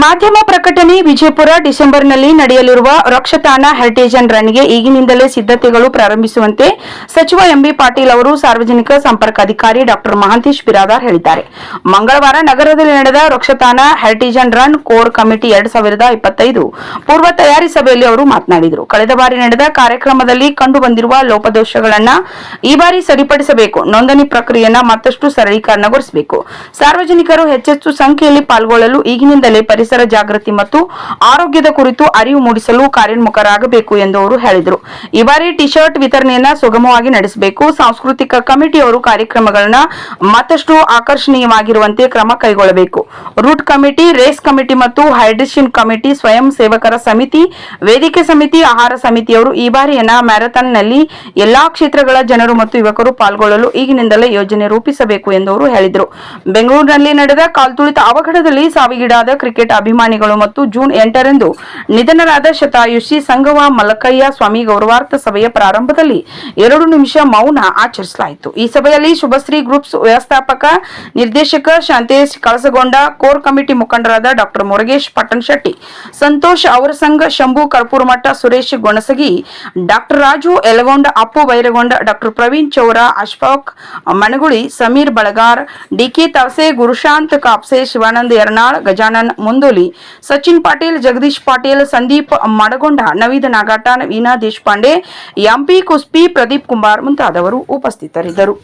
ಮಾಧ್ಯಮ ಪ್ರಕಟಣೆ ವಿಜಯಪುರ ಡಿಸೆಂಬರ್ನಲ್ಲಿ ನಡೆಯಲಿರುವ ರಕ್ಷತಾಣ ಹೆರಿಟೇಜ್ ಅಂಡ್ ರನ್ಗೆ ಈಗಿನಿಂದಲೇ ಸಿದ್ಧತೆಗಳು ಪ್ರಾರಂಭಿಸುವಂತೆ ಸಚಿವ ಎಂಬಿ ಪಾಟೀಲ್ ಅವರು ಸಾರ್ವಜನಿಕ ಸಂಪರ್ಕ ಅಧಿಕಾರಿ ಡಾಕ್ಟರ್ ಮಹಾಂತೇಶ್ ಬಿರಾದಾರ್ ಹೇಳಿದ್ದಾರೆ. ಮಂಗಳವಾರ ನಗರದಲ್ಲಿ ನಡೆದ ರಕ್ಷತಾಣ heritage and run core committee ಎರಡ್ ಸಾವಿರದ ಇಪ್ಪತ್ತೈದು ಪೂರ್ವ ತಯಾರಿ ಸಭೆಯಲ್ಲಿ ಅವರು ಮಾತನಾಡಿದರು. ಕಳೆದ ಬಾರಿ ನಡೆದ ಕಾರ್ಯಕ್ರಮದಲ್ಲಿ ಕಂಡುಬಂದಿರುವ ಲೋಪದೋಷಗಳನ್ನು ಈ ಬಾರಿ ಸರಿಪಡಿಸಬೇಕು. ನೋಂದಣಿ ಪ್ರಕ್ರಿಯೆಯನ್ನು ಮತ್ತಷ್ಟು ಸರಳೀಕರಣಗೊಳಿಸಬೇಕು. ಸಾರ್ವಜನಿಕರು ಹೆಚ್ಚೆಚ್ಚು ಸಂಖ್ಯೆಯಲ್ಲಿ ಪಾಲ್ಗೊಳ್ಳಲು ಈಗಿನಿಂದಲೇ ಪರಿಸರ ಜಾಗೃತಿ ಮತ್ತು ಆರೋಗ್ಯದ ಕುರಿತು ಅರಿವು ಮೂಡಿಸಲು ಕಾರ್ಯೋನ್ಮುಖರಾಗಬೇಕು ಎಂದು ಅವರು ಹೇಳಿದರು. ಈ ಬಾರಿ ಟಿ ಶರ್ಟ್ ವಿತರಣೆಯನ್ನ ಸುಗಮವಾಗಿ ನಡೆಸಬೇಕು. ಸಾಂಸ್ಕೃತಿಕ ಕಮಿಟಿಯವರು ಕಾರ್ಯಕ್ರಮಗಳನ್ನ ಮತ್ತಷ್ಟು ಆಕರ್ಷಣೀಯವಾಗಿರುವಂತೆ ಕ್ರಮ ಕೈಗೊಳ್ಳಬೇಕು. ರೂಟ್ ಕಮಿಟಿ, ರೇಸ್ ಕಮಿಟಿ ಮತ್ತು ಹೈಡ್ರೇಷನ್ ಕಮಿಟಿ, ಸ್ವಯಂ ಸೇವಕರ ಸಮಿತಿ, ವೇದಿಕೆ ಸಮಿತಿ, ಆಹಾರ ಸಮಿತಿಯವರು ಈ ಬಾರಿಯನ್ನ ಮ್ಯಾರಥಾನ್ನಲ್ಲಿ ಎಲ್ಲಾ ಕ್ಷೇತ್ರಗಳ ಜನರು ಮತ್ತು ಯುವಕರು ಪಾಲ್ಗೊಳ್ಳಲು ಈಗಿನಿಂದಲೇ ಯೋಜನೆ ರೂಪಿಸಬೇಕು ಎಂದು ಅವರು ಹೇಳಿದರು. ಬೆಂಗಳೂರಿನಲ್ಲಿ ನಡೆದ ಕಾಲ್ತುಳಿತ ಅವಘಡದಲ್ಲಿ ಸಾವಿಗೀಡಾದ ಕ್ರಿಕೆಟ್ ಅಭಿಮಾನಿಗಳು ಮತ್ತು ಜೂನ್ ಎಂಟರಂದು ನಿಧನರಾದ ಶತಾಯುಷಿ ಸಂಗವ ಮಲಕಯ್ಯ ಸ್ವಾಮಿ ಗೌರವಾರ್ಥ ಸಭೆಯ ಪ್ರಾರಂಭದಲ್ಲಿ ಎರಡು ನಿಮಿಷ ಮೌನ ಆಚರಿಸಲಾಯಿತು. ಈ ಸಭೆಯಲ್ಲಿ ಶುಭಶ್ರೀ ಗ್ರೂಪ್ಸ್ ವ್ಯವಸ್ಥಾಪಕ ನಿರ್ದೇಶಕ ಶಾಂತೇಶ್ ಕಳಸಗೊಂಡ, ಕೋರ್ ಕಮಿಟಿ ಮುಖಂಡರಾದ ಡಾಕ್ಟರ್ ಮುರುಗೇಶ್ ಪಟ್ಟಣ್ ಶೆಟ್ಟಿ ಸಂತೋಷ್ ಅವರ ಸಂಘ Shambhu Karpuramath Suresh Gonasagi, doctor Raju Yalagonda, Appu Bairagonda, doctor Praveen Chaura, Ashfaq Managuli Sameer Balagar D K Tavase Gurushant Kapse, Shivananda Yarnal Gajanan Mundoli Sachin Patil, Jagadish Patil, Sandeep Madagonda, Naveed Nagata Veena Deshpande, M P Kuspi, Pradeep Kumar ಮುಂತಾದವರು ಉಪಸ್ಥಿತರಿದ್ದರು.